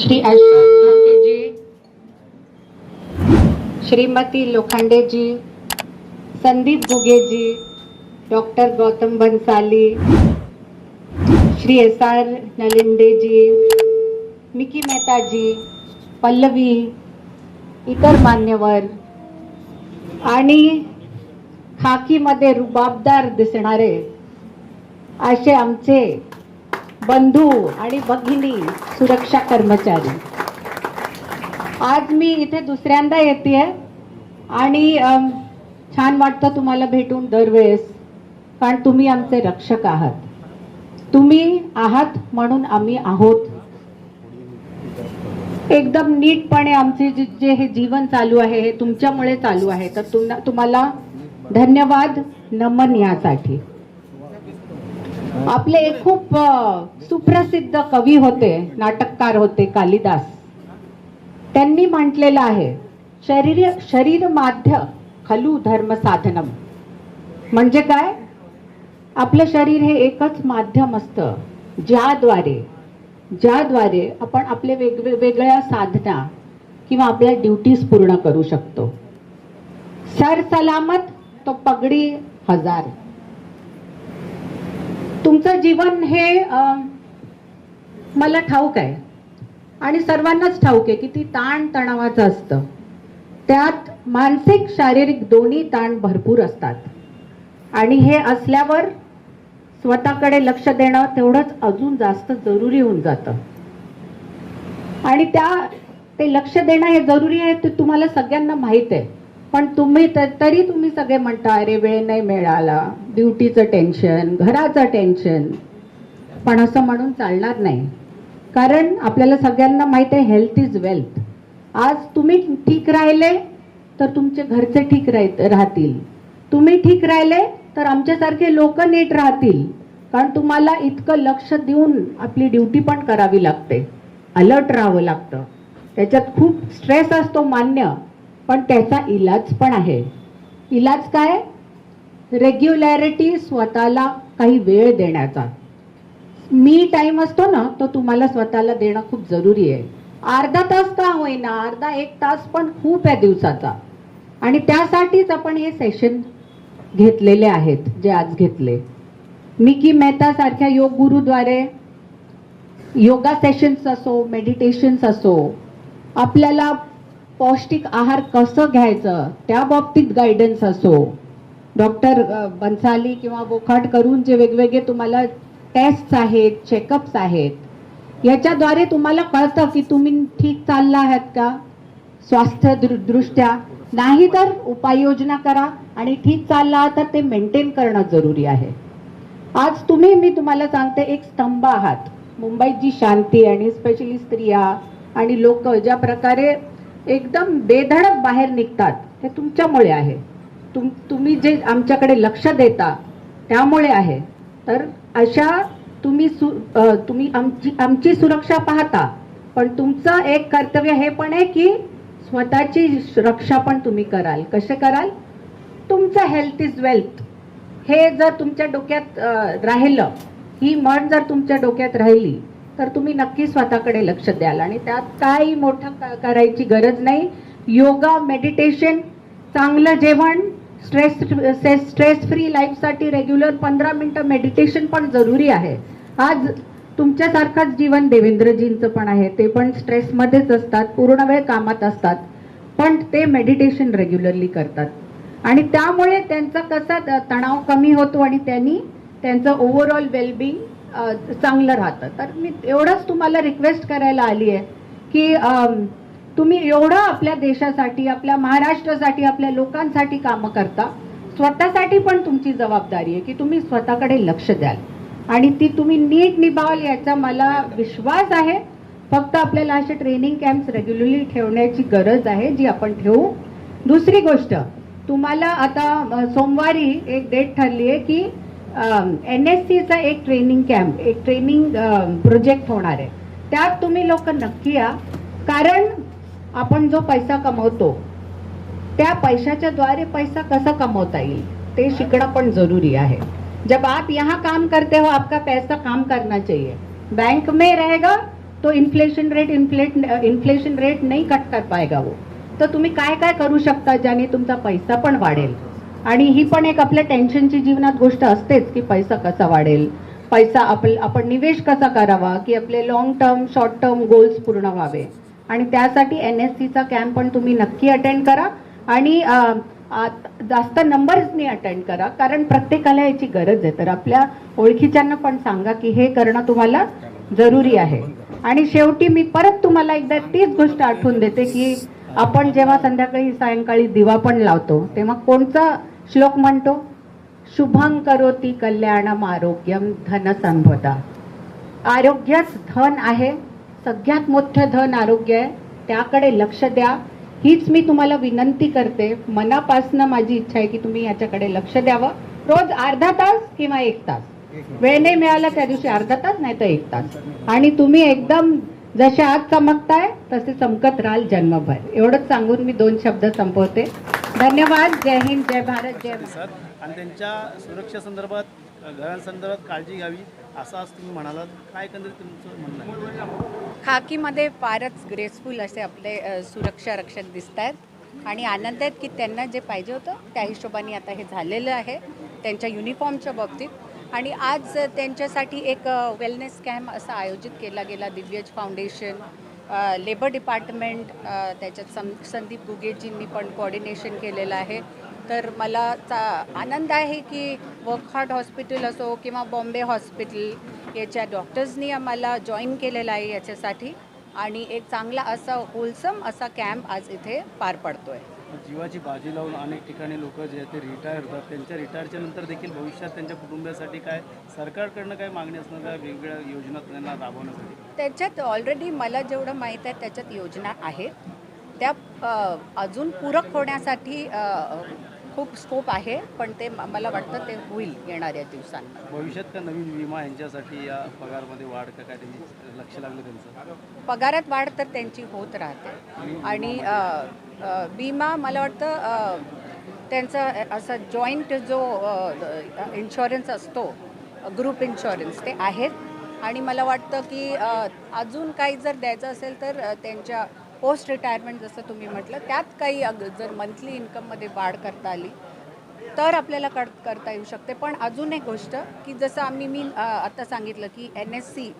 श्री अशोक जी श्रीमती लोखंडेजी Sandeep भुगेजी doctor Gautam Bansali Shri S R Nalinde ji Mickey Mehta ji Pallavi इतर मान्यवर आणि खाकीमध्ये रुबाबदार दिसणारे असे आमचे बंधू आणि भगिनी सुरक्षा कर्मचारी. आज मी इथे दुसऱ्यांदा येते आणि छान वाटतं तुम्हाला भेटून दरवेळेस कारण तुम्ही आमचे रक्षक आहात. तुम्ही आहात म्हणून आम्ही आहोत. एकदम नीटपणे आमचे जे जे हे जीवन चालू आहे हे तुमच्यामुळे चालू आहे. तर तुम तुम्हाला धन्यवाद नमन यासाठी. आपले खूप सुप्रसिद्ध कवी होते नाटककार होते कालिदास. त्यांनी म्हटलेलं आहे शरीर शरीर माध्य खलू धर्म साधनम. म्हणजे काय? आपलं शरीर हे एकच माध्यम असतं ज्याद्वारे ज्याद्वारे आपण आपले वेगवेगळ्या साधना किंवा आपल्या ड्युटीज पूर्ण करू शकतो. सर सलामत तो पगडी हजार. तुमचं जीवन हे मला ठाऊक आहे. आणि सर्वांनाच ठाऊक आहे की ती ताण तणावाचं असतं. त्यात मानसिक शारीरिक दोन्ही ताण भरपूर असतात. आणि हे असल्यावर स्वतःकडे लक्ष देणं तेवढंच अजून जास्त जरुरी होऊन जातं. आणि त्या ते लक्ष देणं हे जरुरी आहे ते तुम्हाला सगळ्यांना माहीत आहे. पण तुम्ही तरी तुम्ही सगळे म्हणता अरे वेळ नाही मिळाला. ड्युटीचं टेन्शन घराचं टेन्शन. पण असं म्हणून चालणार नाही. कारण आपल्याला सगळ्यांना माहीत आहे हेल्थ इज वेल्थ आज तुम्ही ठीक राहिले तर तुमचे घरचे ठीक राह- राहतील. तुम्ही ठीक राहिले तर आमच्यासारखे लोक नीट राहतील. कारण तुम्हाला इतकं लक्ष देऊन आपली ड्युटी पण करावी लागते. अलर्ट राहावं लागतं. त्याच्यात खूप स्ट्रेस असतो मान्य. पण त्याचा इलाज पण आहे. इलाज काय? रेग्युलॅरिटी स्वतःला काही वेळ देण्याचा. मी टाइम असतो ना तो तुम्हाला स्वतःला देणं खूप जरुरी आहे. अर्धा तास का होईना अर्धा एक तास पण खूप आहे दिवसाचा. आणि त्यासाठीच आपण हे सेशन घेतलेले आहेत जे आज घेतले. मिकी मेहता सारख्या योग गुरुद्वारे योगा सेशन्स असो मेडिटेशन्स असो आपल्याला पौष्टिक आहार कसं घ्यायचं? त्या बाबतीत गायडन्स असो. डॉक्टर बन्साली किंवा बोखाट करून जे वेगवेगळे तुम्हाला टेस्ट आहेत चेकअप्स आहेत याच्याद्वारे तुम्हाला कळतं की तुम्ही ठीक चालला आहात का? स्वास्थ्य दृ दृष्ट्या. नाही तर उपाययोजना करा आणि ठीक चालला आहात तर ते मेंटेन करणं जरुरी आहे. आज तुम्ही मी तुम्हाला सांगते एक स्तंभ आहात. मुंबईत जी शांती आणि स्पेशली स्त्रिया आणि लोक ज्या प्रकारे एकदम बेधडक बाहेर निघतात. हे तुमच्यामुळे आहे. तुम तुम्ही जे आमच्याकडे लक्ष देता त्यामुळे आहे. तर अशा तुम्ही सु तुम्ही आमची आमची सुरक्षा पाहता. पण तुमचं एक कर्तव्य हे पण आहे की स्वतःची रक्षा पण तुम्ही कराल. कसे कराल? तुमचं हेल्थ इज वेल्थ हे जर तुमच्या डोक्यात राहिलं ही म्हण जर तुमच्या डोक्यात राहिली तर तुम्ही नक्की स्वतःकडे लक्ष द्याल. आणि त्यात काही मोठं करायची गरज नाही. योगा मेडिटेशन चांगलं जेवण स्ट्रेस स्ट्रेस फ्री लाईफसाठी रेग्युलर पंधरा मिनटं मेडिटेशन पण जरुरी आहे. आज तुमच्यासारखंच जीवन देवेंद्रजींचं पण आहे. ते पण स्ट्रेसमध्येच असतात पूर्ण वेळ कामात असतात. पण ते मेडिटेशन रेग्युलरली करतात. आणि त्यामुळे त्यांचा कसा तणाव कमी होतो आणि त्यांनी त्यांचं ओव्हरऑल वेलबिंग चांगलं राहतं. तर मी एवढंच तुम्हाला रिक्वेस्ट करायला आली आहे की तुम्ही एवढं आपल्या देशासाठी आपल्या महाराष्ट्रासाठी आपल्या लोकांसाठी कामं करता. स्वतःसाठी पण तुमची जबाबदारी आहे की तुम्ही स्वतःकडे लक्ष द्याल. आणि ती तुम्ही नीट निभावाल याचा मला विश्वास आहे. फक्त आपल्याला असे ट्रेनिंग कॅम्प्स रेग्युलरली ठेवण्याची गरज आहे जी आपण ठेवू. दुसरी गोष्ट तुम्हाला आता सोमवारी एक डेट ठरली आहे की एन एस सीचा एक ट्रेनिंग कॅम्प एक ट्रेनिंग प्रोजेक्ट होणार आहे. त्यात तुम्ही लोक नक्की या. कारण आपण जो पैसा कमवतो त्या पैशाच्या द्वारे पैसा कसा कमवता येईल ते शिकणं पण जरूरी आहे. जब आप यहाँ काम करते हो आपका पैसा काम करना चाहिए. बैंक में रहेगा तो inflation rate inflate inflation rate नाही कट कर पाएगा वो. तर तुम्ही काय काय करू शकता ज्याने तुमचा पैसा पण वाढेल? आणि ही पण एक आपल्या टेन्शनची जीवनात गोष्ट असतेच की पैसा कसा वाढेल. पैसा आपल आपण निवेश कसा करावा की आपले long term short term goals पूर्ण व्हावे. आणि त्यासाठी एन एस सीचा कॅम्प पण तुम्ही नक्की अटेंड करा. आणि आत- जास्त नंबर्सनी अटेंड करा. कारण प्रत्येकाला याची गरज आहे. तर आपल्या ओळखीच्यांना पण सांगा की हे करणं तुम्हाला जरुरी आहे. आणि शेवटी मी परत तुम्हाला एकदा तीच गोष्ट आठवून देते की आपण जेव्हा संध्याकाळी सायंकाळी दिवा पण लावतो तेव्हा कोणता श्लोक म्हणतो? शुभं करोती कल्याणम आरोग्यम धन संपदा आरोग्यच धन आहे सगळ्यात मोठं धन आरोग्य आहे त्याकडे लक्ष द्या. हीच मी तुम्हाला विनंती करते. मनापासनं माझी इच्छा आहे की तुम्ही याच्याकडे लक्ष द्यावं. रोज अर्धा तास किंवा एक तास. वेळ नाही मिळाला त्या दिवशी अर्धा तास नाही तर एक तास. आणि तुम्ही एकदम जसे आज चमकताय तसे चमकत राहाल जन्मभर. एवढंच सांगून मी दोन शब्द संपवते. धन्यवाद. जय हिंद जय भारत जय. सर आणि त्यांच्या सुरक्षेसंदर्भात अ, घरांसंदर्भात काळजी घ्यावी असं आज तुम्ही म्हणालात. काय एकंदरीत तुमचं म्हणणं आहे? खाकीमध्ये फारच ग्रेसफुल असे आपले सुरक्षा रक्षक दिसत आहेत आणि आनंद आहेत की त्यांना जे पाहिजे होतं त्या हिशोबाने आता हे झालेलं आहे. त्यांच्या युनिफॉर्मच्या बाबतीत. आणि आज त्यांच्यासाठी एक वेलनेस कॅम्प असा आयोजित केला गेला दिव्यज फाउंडेशन लेबर डिपार्टमेंट त्याच्यात सं संदीप गुगेजींनी पण कोऑर्डिनेशन केलेलं आहे. तर मला चा आनंद आहे की वर्कहार्ट हॉस्पिटल असो किंवा बॉम्बे हॉस्पिटल याच्या डॉक्टर्सनी आम्हाला जॉईन केलेलं आहे याच्यासाठी. आणि एक चांगला असा होलसम असा कॅम्प आज इथे पार पडतो आहे जीवाची बाजी लावून अनेक ठिकाणी लोक जे आहेत ते रिटायर होतात. त्यांच्या रिटायरच्या नंतर देखील भविष्यात त्यांच्या कुटुंबासाठी काय सरकारकडनं काय मागणी असणार काय वेगवेगळ्या योजना त्यांना राबवण्यासाठी? त्याच्यात ऑलरेडी मला जेवढं माहीत आहे त्याच्यात योजना आहेत. त्या अजून पूरक होण्यासाठी खूप स्कोप आहे पण ते मला वाटतं ते होईल येणाऱ्या दिवसांमध्ये. भविष्यात का नवीन विमा यांच्यासाठी या पगारमध्ये वाढ का काय त्यांची लक्ष लागलं त्यांचं? पगारात वाढ तर त्यांची होत राहते. आणि विमा मला वाटतं त्यांचा असा जॉईंट जो इन्शुरन्स असतो ग्रुप इन्शुरन्स ते आहेत. आणि मला वाटतं की अजून काही जर द्यायचं असेल तर त्यांच्या पोस्ट रिटायरमेंट जसं तुम्ही म्हटलं त्यात काही अग- जर मंथली इन्कममध्ये वाढ करता आली तर आपल्याला कर करता येऊ शकते. पण अजून एक गोष्ट की जसं आम्ही मी आता सांगितलं की एन एस सी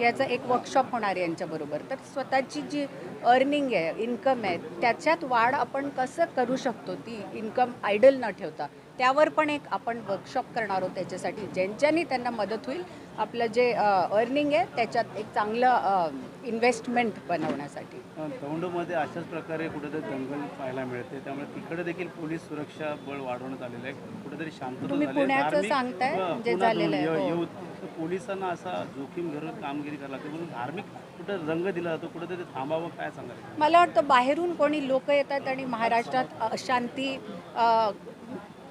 याचं एक वर्कशॉप होणार आहे यांच्याबरोबर तर स्वतःची जी अर्निंग आहे इन्कम आहे त्याच्यात वाढ आपण कसं करू शकतो ती इन्कम आयडल न ठेवता. त्यावर पण एक आपण वर्कशॉप करणार आहोत त्याच्यासाठी. ज्यांच्यानी त्यांना मदत होईल आपलं जे अर्निंग आहे त्याच्यात एक चांगलं इन्व्हेस्टमेंट बनवण्यासाठी. दौंडमध्ये अशाच प्रकारे कुठेतरी दंगल पाहायला मिळते. त्यामुळे तिकडे देखील पोलीस सुरक्षा बळ वाढवण्यात आलेलं आहे. कुठेतरी शांतता तुम्ही. पुण्याचं सांगताय, व जे पुन्हा झालेलं आहे, हो. पोलिसांना असा जोखीम घेऊन कामगिरी करायला लागते. म्हणून धार्मिक कुठं रंग दिला जातो कुठेतरी थांबावं काय सांगाल मला वाटतं बाहेरून कोणी लोक येतात आणि महाराष्ट्रात अशांती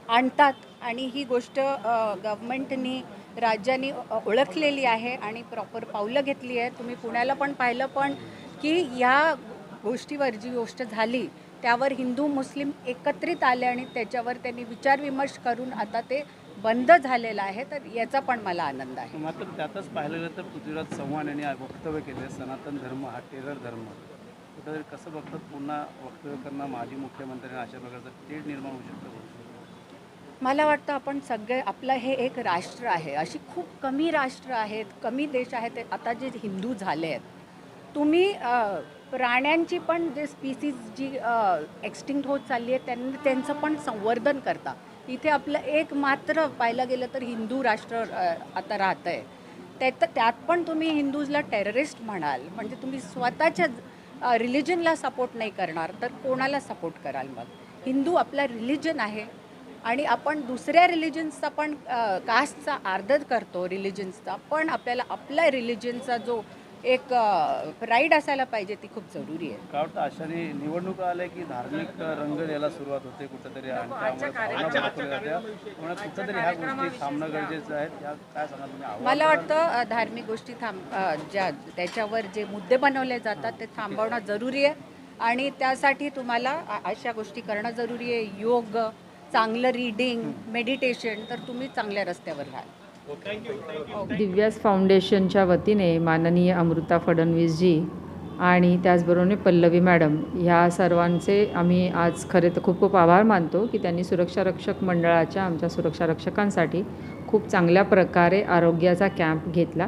आणतात आणि ही गोष्ट गव्हर्मेंटनी राज्यांनी ओळखलेली आहे आणि प्रॉपर पावलं घेतली आहे. तुम्ही पुण्याला पण पाहिलं पण की ह्या गोष्टीवर जी गोष्ट झाली त्यावर हिंदू मुस्लिम एकत्रित आले आणि त्याच्यावर त्यांनी विचारविमर्श करून आता ते बंद झालेलं आहे. तर याचा पण मला आनंद आहे. मात्र त्यातच पाहिलं गेलं तर पृथ्वीराज चव्हाण यांनी वक्तव्य केले सनातन धर्म हा टेरर धर्म. कुठेतरी कसं बघतात पुन्हा वक्तव्य करणं माजी मुख्यमंत्र्यांना अशा प्रकारचं तेढ निर्माण होऊ शकतं मला वाटतं आपण सगळे आपलं हे एक राष्ट्र आहे. अशी खूप कमी राष्ट्र आहेत कमी देश आहेत. ते आता जे हिंदू झाले आहेत. तुम्ही प्राण्यांची पण जे स्पीसीज जी एक्स्टिंक्ट होत चालली आहे त्यांनी त्यांचं पण संवर्धन करता. इथे आपलं एक मात्र पाहिलं गेलं तर हिंदू राष्ट्र आता राहतं आहे त्यात त्यात पण तुम्ही हिंदूजला टेररिस्ट म्हणाल. म्हणजे तुम्ही स्वतःच्या रिलिजनला सपोर्ट नाही करणार तर कोणाला सपोर्ट कराल मग? हिंदू आपला रिलिजन आहे. आणि आपण दुसऱ्या रिलिजन्सचा पण कास्टचा आदर करतो रिलिजन्सचा पण आपल्याला आपल्या रिलिजनचा जो एक प्राईड असायला पाहिजे ती खूप जरुरी आहे. का वाटतं अशाने निवडणुका आल्या की धार्मिक रंग द्यायला सुरुवात होते कुठेतरी? कुठेतरी ह्या गोष्टी थांबणं गरजेचं आहे काय तुम्ही? मला वाटतं धार्मिक गोष्टी थांब ज्या त्याच्यावर जे मुद्दे बनवले जातात ते थांबवणं जरुरी आहे. आणि त्यासाठी तुम्हाला अशा गोष्टी करणं जरुरी आहे. योग चांगलं रीडिंग मेडिटेशन तर तुम्ही चांगल्या रस्त्यावर राहाल दिव्यास फाउंडेशनच्या वतीने माननीय अमृता फडणवीसजी आणि त्याचबरोबर पल्लवी मॅडम ह्या सर्वांचे आम्ही आज खरे तर खूप खूप आभार मानतो की त्यांनी सुरक्षा रक्षक मंडळाच्या आमच्या सुरक्षा रक्षकांसाठी खूप चांगल्या प्रकारे आरोग्याचा कॅम्प घेतला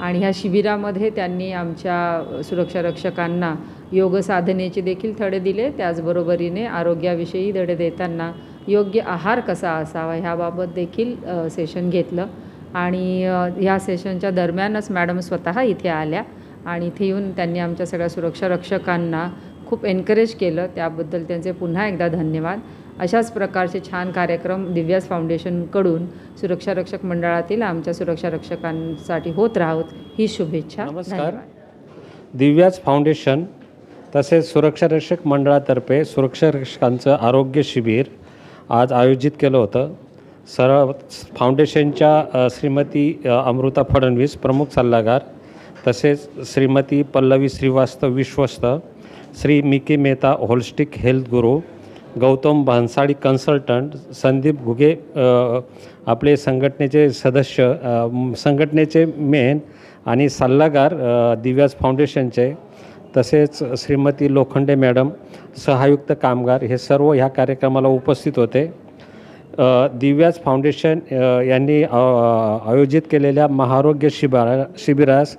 आणि ह्या शिबिरामध्ये त्यांनी आमच्या सुरक्षा रक्षकांना योग साधनेचे देखील धडे दिले. त्याचबरोबरीने आरोग्याविषयी धडे देताना योग्य आहार कसा असावा ह्याबाबत देखील सेशन घेतलं. आणि ह्या सेशनच्या दरम्यानच मॅडम स्वतः इथे आल्या आणि इथे येऊन त्यांनी आमच्या सगळ्या सुरक्षा रक्षकांना खूप एनकरेज केलं. त्याबद्दल त्यांचे पुन्हा एकदा धन्यवाद. अशाच प्रकारचे छान कार्यक्रम दिव्यास फाउंडेशनकडून सुरक्षा रक्षक मंडळातील आमच्या सुरक्षा रक्षकांसाठी होत राहोत. ही शुभेच्छा. नमस्कार. दिव्याज फाउंडेशन तसेच सुरक्षा रक्षक मंडळातर्फे सुरक्षा रक्षकांचं आरोग्य शिबिर आज आयोजित केलं होतं. सर फाउंडेशनच्या श्रीमती अमृता फडणवीस प्रमुख सल्लागार तसेच श्रीमती पल्लवी श्रीवास्तव विश्वस्त Shri Mickey Mehta holistic health guru Gautam Bhansali consultant Sandeep Ghuge आपले संघटनेचे सदस्य संघटनेचे मेन आणि सल्लागार दिव्याज फाउंडेशनचे तसेच श्रीमती लोखंडे मॅडम सहायुक्त कामगार हे सर्व ह्या कार्यक्रमाला उपस्थित होते. दिव्याज फाउंडेशन यांनी आयोजित केलेल्या महारोग्य शिबिरा शिबिरास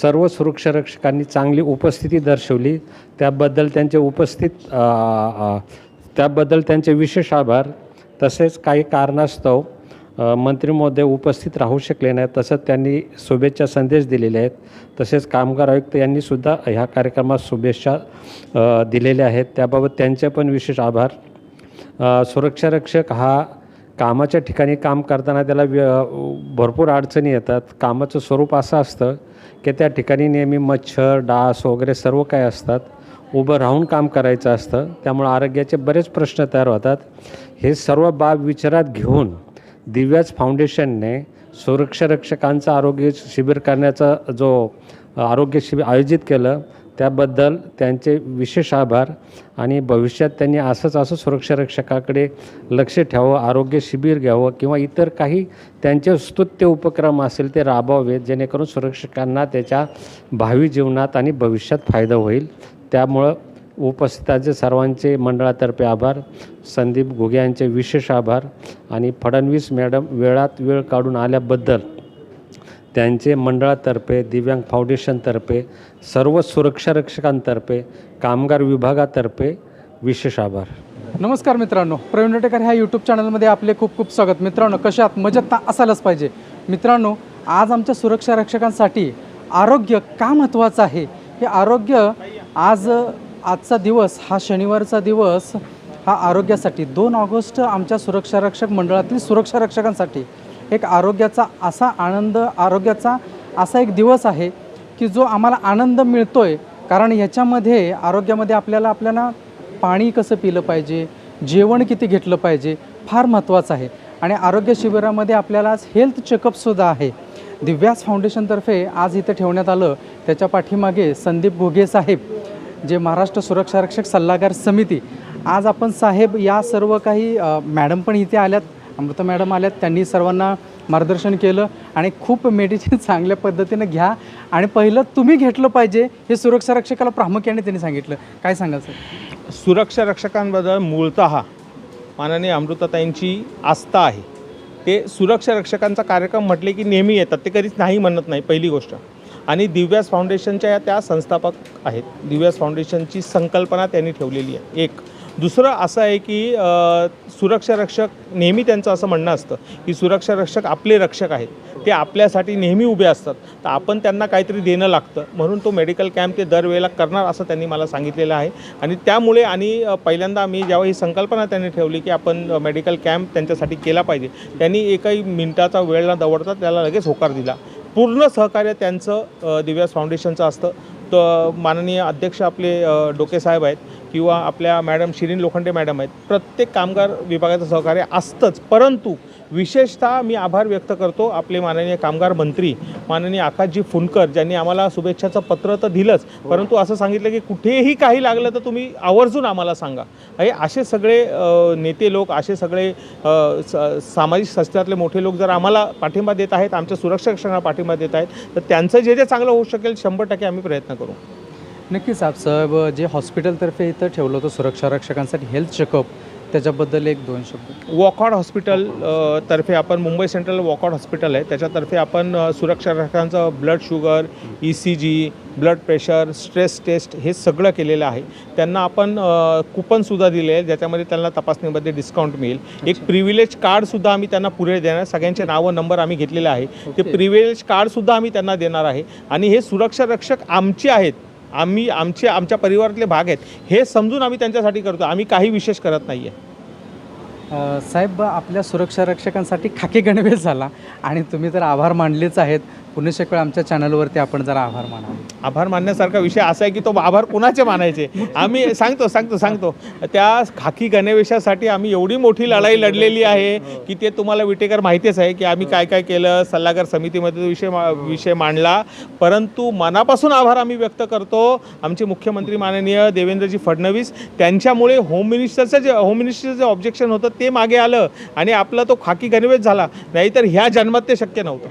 सर्व सुरक्षारक्षकांनी चांगली उपस्थिती दर्शवली. त्याबद्दल त्यांचे उपस्थित त्याबद्दल त्यांचे विशेष आभार. तसेच काही कारणास्तव मंत्री महोदय उपस्थित राहू शकले नाहीत तसंच त्यांनी शुभेच्छा संदेश दिलेले आहेत. तसेच कामगार आयुक्त यांनीसुद्धा ह्या कार्यक्रमात शुभेच्छा दिलेल्या आहेत. त्याबाबत त्यांचे पण विशेष आभार. सुरक्षारक्षक सुरक्षा रक्षक हा कामाच्या ठिकाणी काम करताना त्याला व्य भरपूर अडचणी येतात. कामाचं स्वरूप असं असतं की त्या ठिकाणी नेहमी मच्छर डास वगैरे सर्व काय असतात. उभं राहून काम करायचं असतं. त्यामुळे आरोग्याचे बरेच प्रश्न तयार होतात. हे सर्व बाब विचारात घेऊन दिव्याज फाउंडेशनने सुरक्षारक्षकांचं आरोग्य शिबिर करण्याचा जो आरोग्य शिबिर आयोजित केलं त्याबद्दल त्यांचे विशेष आभार. आणि भविष्यात त्यांनी असंच असं सुरक्षारक्षकाकडे लक्ष ठेवावं आरोग्य शिबिर घ्यावं किंवा इतर काही त्यांचे स्तुत्य उपक्रम असेल ते राबवावेत जेणेकरून सुरक्षकांना त्याच्या भावी जीवनात आणि भविष्यात फायदा होईल. त्यामुळं उपस्थितांचे सर्वांचे मंडळातर्फे आभार. संदीप घुगे यांचे विशेष आभार. आणि फडणवीस मॅडम वेळात वेळ काढून आल्याबद्दल त्यांचे मंडळातर्फे दिव्यांग फाउंडेशनतर्फे सर्व सुरक्षा रक्षकांतर्फे कामगार विभागातर्फे विशेष आभार. नमस्कार मित्रांनो. प्रवीण रेटेकर ह्या यूट्यूब चॅनलमध्ये आपले खूप खूप स्वागत. मित्रांनो कशात मजेत असायलाच पाहिजे. मित्रांनो आज आमच्या सुरक्षा रक्षकांसाठी आरोग्य का महत्त्वाचं आहे? हे आरोग्य आज आजचा दिवस हा शनिवारचा दिवस हा आरोग्यासाठी. दोन ऑगस्ट आमच्या सुरक्षा रक्षक मंडळातील सुरक्षा रक्षकांसाठी एक आरोग्याचा असा आनंद आरोग्याचा असा एक दिवस आहे की जो आम्हाला आनंद मिळतो आहे कारण ह्याच्यामध्ये आरोग्यामध्ये आपल्याला आपल्याला पाणी कसं पिलं पाहिजे जेवण किती घेतलं पाहिजे फार महत्त्वाचं आहे. आणि आरोग्य शिबिरामध्ये आपल्याला आज हेल्थ चेकअपसुद्धा आहे. दिव्यास फाउंडेशनतर्फे आज इथं ठेवण्यात आलं. त्याच्या पाठीमागे संदीप घोगे साहेब. जे महाराष्ट्र सुरक्षा रक्षक सल्लागार समिती. आज आपण साहेब या सर्व काही मॅडम पण इथे आल्यात. अमृता मॅडम आल्यात. त्यांनी सर्वांना मार्गदर्शन केलं आणि खूप मेडिसिन चांगल्या पद्धतीनं घ्या. आणि पहिलं तुम्ही घेतलं पाहिजे हे सुरक्षा रक्षकाला प्रामुख्याने त्यांनी सांगितलं. काय सांगाल सर सुरक्षा रक्षकांबद्दल मूळतः माननीय अमृताताईंची आस्था आहे. ते सुरक्षा रक्षकांचा कार्यक्रम म्हटले की नेहमी येतात. ते कधीच नाही म्हणत नाही पहिली गोष्ट. आणि दिव्यास फाउंडेशनच्या या त्या संस्थापक आहेत. दिव्यास फाउंडेशनची संकल्पना त्यांनी ठेवलेली आहे. एक. दुसरं असं आहे की सुरक्षा रक्षक नेहमी त्यांचं असं म्हणणं असतं की सुरक्षा रक्षक आपले रक्षक आहेत. ते आपल्यासाठी नेहमी उभे असतात. तर आपण त्यांना काहीतरी देणं लागतं. म्हणून तो मेडिकल कॅम्प ते दरवेळेला करणार असं त्यांनी मला सांगितलेलं आहे. आणि त्यामुळे आणि पहिल्यांदा मी जेव्हा ही संकल्पना त्यांनी ठेवली की आपण मेडिकल कॅम्प त्यांच्यासाठी केला पाहिजे त्यांनी एकही मिनिटाचा वेळ न दवडता त्याला लगेच होकार दिला. पूर्ण सहकार्य त्यांचं दिव्यास फाउंडेशनचं असतं. तर माननीय अध्यक्ष आपले डोके साहेब आहेत. किंवा आपल्या मॅडम शिरीन लोखंडे मॅडम आहेत प्रत्येक कामगार विभागाचं सहकार्य असतंच. परंतु विशेषतः मी आभार व्यक्त करतो आपले माननीय कामगार मंत्री माननीय आकाशजी फुंडकर ज्यांनी आम्हाला शुभेच्छाचं पत्र तर दिलंच परंतु असं सांगितलं की कुठेही काही लागलं तर तुम्ही आवर्जून आम्हाला सांगा. हे असे सगळे नेते लोक असे सगळे सामाजिक संस्थेतले मोठे लोक जर आम्हाला पाठिंबा देत आहेत आमच्या सुरक्षा रक्षणाला पाठिंबा देत आहेत तर त्यांचं जे जे चांगलं होऊ शकेल शंभर टक्के आम्ही प्रयत्न करू. नक्कीच साहेब जे हॉस्पिटलतर्फे इथं ठेवलं होतं सुरक्षा रक्षकांसाठी हेल्थ चेकअप त्याच्याबद्दल एक दोन शब्द. वॉकआउट हॉस्पिटल तर्फे आपण मुंबई सेंट्रल वॉकआउट हॉस्पिटल आहे. त्याच्यातर्फे आपण सुरक्षा रक्षकांचं blood sugar E C G blood pressure stress test हे सगळं केलेलं आहे. त्यांना आपण कुपनसुद्धा दिले आहे ज्याच्यामध्ये त्यांना तपासणीमध्ये डिस्काउंट मिळेल. एक प्रिव्हिलेज कार्डसुद्धा आम्ही त्यांना पुढे देणार. सगळ्यांचे नावं नंबर आम्ही घेतलेले आहे. ते. प्रिव्हिलेज कार्डसुद्धा आम्ही त्यांना देणार आहे. आणि हे सुरक्षा रक्षक आमचे आहेत. आम्ही आमचे आमच्या परिवारातले भाग आहेत. हे समजून आम्ही त्यांच्यासाठी करतो. आम्ही काही विशेष करत नाही आहे साहेब आपल्या सुरक्षा रक्षकांसाठी खाकी गणवेश झाला आणि तुम्ही तर आभार मानलेच आहेत. पुन्हा एक वेळ आमच्या चॅनलवरती आपण जरा आभार मानावे. आभार मानण्यासारखा विषय असा आहे की तो आभार कुणाचे मानायचे? आम्ही सांगतो सांगतो सांगतो. त्या खाकी गणवेशासाठी आम्ही एवढी मोठी लढाई लढलेली आहे की ते तुम्हाला विटेकर माहितीच आहे की आम्ही काय काय केलं सल्लागार समितीमध्ये तो विषय मा- विषय मांडला. परंतु मनापासून आभार आम्ही व्यक्त करतो. आमचे मुख्यमंत्री माननीय देवेंद्रजी फडणवीस त्यांच्यामुळे होम मिनिस्टरचं जे होम मिनिस्टरचं जे ऑब्जेक्शन होतं ते मागे आलं आणि आपला तो खाकी गणवेश झाला. नाहीतर ह्या जन्मात ते शक्य नव्हतं.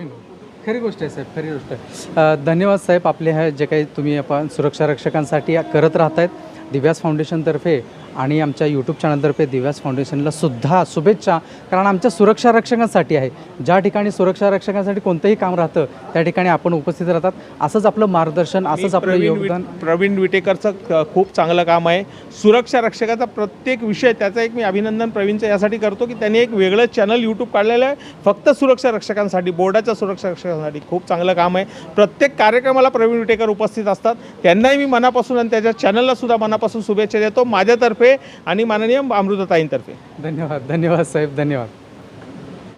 खरी गोष्ट आहे साहेब खरी गोष्ट आहे. धन्यवाद साहेब आपले हे जे काही तुम्ही आपण सुरक्षा रक्षकांसाठी करत आहेत दिव्यास फाउंडेशनतर्फे. आणि आमच्या यूट्यूब चॅनलतर्फे दिव्यास फाउंडेशनला सुद्धा शुभेच्छा. कारण आमच्या सुरक्षा रक्षकांसाठी आहे. ज्या ठिकाणी सुरक्षा रक्षकांसाठी कोणतंही काम राहतं त्या ठिकाणी आपण उपस्थित राहतात. असंच आपलं मार्गदर्शन असंच आपलं योगदान. प्रवीण विटेकरचं खूप चांगलं काम आहे. सुरक्षा रक्षकाचा प्रत्येक विषय त्याचं एक मी अभिनंदन प्रवीणचं यासाठी करतो की त्यांनी एक वेगळं चॅनल यूट्यूब काढलेलं आहे. फक्त सुरक्षा रक्षकांसाठी बोर्डाच्या सुरक्षा रक्षकांसाठी खूप चांगलं काम आहे. प्रत्येक कार्यक्रमाला प्रवीण विटेकर उपस्थित असतात. त्यांनाही मी मनापासून आणि त्याच्या चॅनलला सुद्धा मनापासून शुभेच्छा देतो. माझ्यातर्फे आणि माननीय अमृताताईंतर्फे. धन्यवाद धन्यवाद साहेब धन्यवाद.